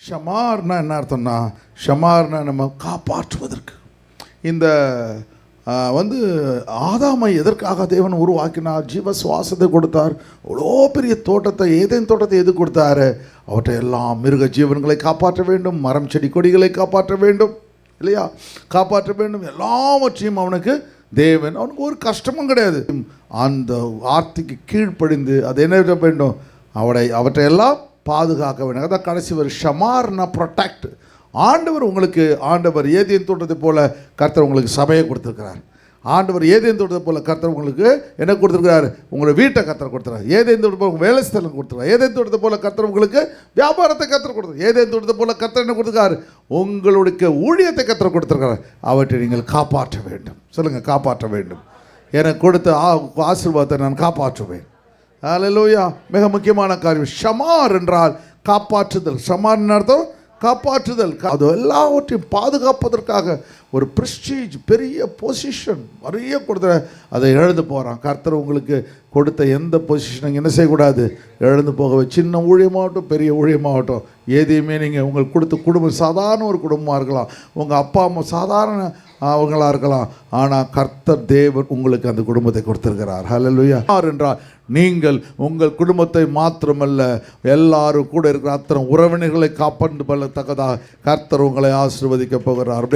ஷமார்னா என்ன அர்த்தம்னா ஷமார்னா நம்ம காப்பாற்றுவதற்கு. இந்த வந்து ஆதாமை எதற்காக தேவன் உருவாக்கினார்? ஜீவ சுவாசத்தை கொடுத்தார். அவ்வளோ பெரிய தோட்டத்தை ஏதேன் தோட்டத்தை எது கொடுத்தாரு? அவற்றை எல்லாம் மிருக ஜீவன்களை காப்பாற்ற வேண்டும் மரம் செடி கொடிகளை காப்பாற்ற வேண்டும் இல்லையா? காப்பாற்ற வேண்டும். எல்லாவற்றையும் அவனுக்கு தேவன் அவனுக்கு ஒரு கஷ்டமும் கிடையாது. அந்த வார்த்தைக்கு கீழ்ப்படிந்து அது என்ன வேண்டும்? அவடை அவற்றையெல்லாம் பாதுகாக்க வேண்டும் அதான் கடைசி ஒரு ஷமார்னா ப்ரொடெக்ட் ஆண்டவர் உங்களுக்கு ஆண்டவர் ஏதேன் தோட்டத்தை போல கர்த்தர் உங்களுக்கு சபையை கொடுத்துருக்கிறார். ஆண்டவர் ஏதேன் தோட்டத்தை போல கர்த்தர் உங்களுக்கு என்ன கொடுத்துருக்கிறாரு? உங்களை வீட்டை கர்த்தர் கொடுத்துறாரு ஏதேன் தோட்டத்தை போல வேலை ஸ்தலம் கொடுத்துருக்காரு ஏதேன் தோட்டத்தை போல கர்த்தர் உங்களுக்கு வியாபாரத்தை கர்த்தர் கொடுத்துரு ஏதேன் தோட்டத்தை போல கர்த்தர் என்ன கொடுத்துருக்காரு? உங்களுடைய ஊழியத்தை கர்த்தர் கொடுத்துருக்காரு அவற்றை நீங்கள் காப்பாற்ற வேண்டும். சொல்லுங்கள் காப்பாற்ற வேண்டும். எனக்கு கொடுத்த ஆ- ஆசீர்வாதத்தை நான் காப்பாற்றுவேன். அலலூயா மிக முக்கியமான காரியம். ஷமார் என்றால் காப்பாற்றுதல். ஷமார் அர்த்தம்? காப்பாற்றுதல். அது எல்லாவற்றையும் பாதுகாப்பதற்காக ஒரு ப்ரெஸ்டீஜ் பெரிய பொசிஷன் நிறைய கொடுத்த அதை எழுந்து போகிறான் கர்த்தர் உங்களுக்கு கொடுத்த எந்த பொசிஷனும் என்ன செய்யக்கூடாது? எழுந்து போகவே சின்ன ஊழியமாகட்டும் பெரிய ஊழியமாகட்டும் எதையுமே நீங்கள் உங்களுக்கு கொடுத்த குடும்பம் சாதாரண ஒரு குடும்பமாக இருக்கலாம். உங்கள் அப்பா அம்மா சாதாரண அவங்களாக இருக்கலாம். ஆனால் கர்த்தர் தேவன் உங்களுக்கு அந்த குடும்பத்தை கொடுத்துருக்கிறார். ஹalleluya என்றால் நீங்கள் உங்கள் குடும்பத்தை மாத்திரமல்ல எல்லாரும் கூட இருக்கிற அத்தனை உறவினர்களை காப்பாற்று பல்லத்தக்கதாக கர்த்தர் உங்களை ஆசிர்வதிக்க போகிறார்.